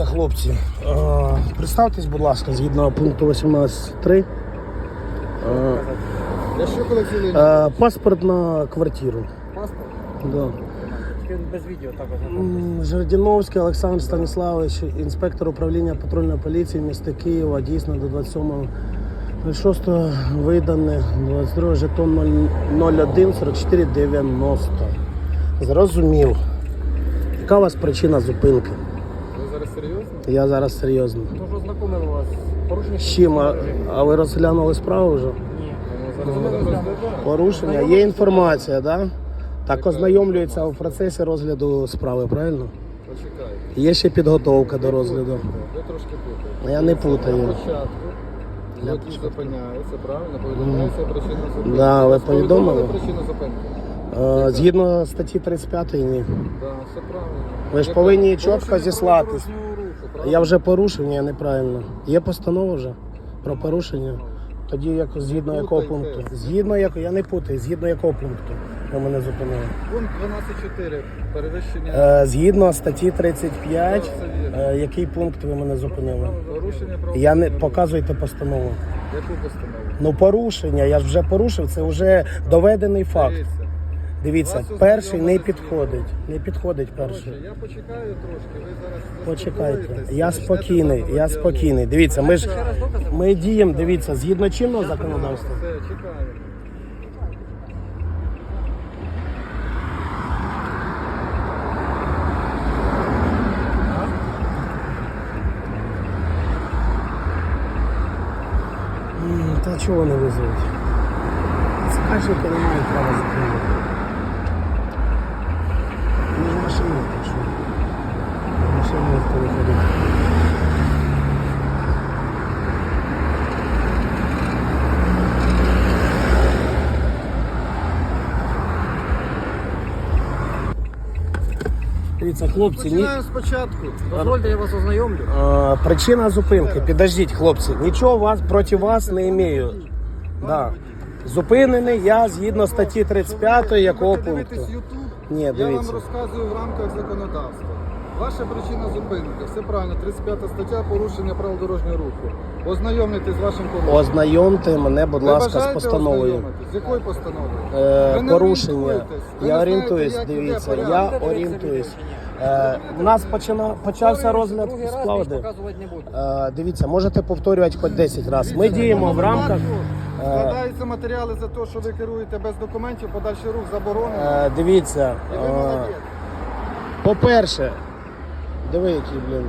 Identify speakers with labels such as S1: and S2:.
S1: Дивіться, хлопці, е, представтесь, будь ласка, згідно пункту 18.3. Е, паспорт на квартиру.
S2: паспорт,
S1: Да.
S2: без відео
S1: М, Олександр Станіславович, інспектор управління патрульної поліції міста Києва, дійсно до 27.06 видане 22 жетон 01 44 90. Зрозумів. Яка у вас причина зупинки? Я зараз серйозно.
S2: Тож ознакомили вас. Порушення
S1: З чим? А, а ви розглянули справу вже?
S2: Ні. Зараз розглядаємо.
S1: Порушення, є інформація, так? Да? Так ознайомлюється в процесі розгляду справи, правильно?
S2: Почекайте.
S1: Є ще підготовка до розгляду.
S2: Ви трошки путаєте.
S1: Я не путаю.
S2: Спочатку водій зупиняється, правильно? Повідомляється причина зупинки.
S1: Да, ви
S2: Повідомили
S1: повідомили?
S2: причину зупинки?
S1: Е, Згідно статті 35 ні.
S2: Так, все правильно.
S1: Ви ж повинні чітко зіслатись. Я вже порушив, ні, неправильно. Є постанова вже про порушення. Тоді як згідно якого пункту? Згідно якого, я не путаю, згідно якого пункту ви мене зупинили.
S2: Пункт 12.4. Перевищення
S1: Е, Згідно статті 35, е, який пункт ви мене зупинили?
S2: порушення.
S1: Я не показуйте постанову.
S2: Яку постанову?
S1: Ну порушення, я ж вже порушив, це вже доведений факт.
S2: Дивіться.
S1: Дивіться, перший не підходить. Не підходить перший.
S2: Я почекаю трошки, ви зараз
S1: Почекайте, я спокійний, я спокійний. Дивіться, ми ж ми діємо, дивіться, згідно чинного законодавства.
S2: Все, чекаю.
S1: М, Та чого не визовуть? Скажете, не мають права затримати. Ми машину пішли. Машину не ходить. Дивіться, хлопці, ні,
S2: Починаємо спочатку. Дозвольте, я вас ознайомлю.
S1: Е, Причина зупинки. Підождіть, хлопці. Нічого вас проти вас не імею. Да. Зупинений я згідно статті 35 якого пункту? Ні,
S2: я вам розказую в рамках законодавства. Ваша причина зупинки. Все правильно, 35 стаття порушення правил дорожнього руху. Ознайомлюйтесь з вашим порушенням.
S1: Ознайомте мене, будь
S2: Ви
S1: ласка, з
S2: бажаєте
S1: постановою.
S2: ознайомитись? З якою постановою?
S1: Е,
S2: Ви не
S1: порушення.
S2: орієнтуєтесь. Ви
S1: Я
S2: знаєте,
S1: орієнтуюсь,
S2: як іде
S1: дивіться,
S2: порядок.
S1: я орієнтуюсь. Е, у нас почина, почався розгляд
S3: Другий раз
S1: справи.
S3: показувати не буду.
S1: Е, дивіться, можете повторювати хоч 10 разів. Ми діємо в рамках. Е,
S2: Складаються матеріали за те, що ви керуєте без документів, подальший рух заборонений.
S1: Е, дивіться,
S2: І ви
S1: е,
S2: молодець.
S1: по-перше, диви, який, блін.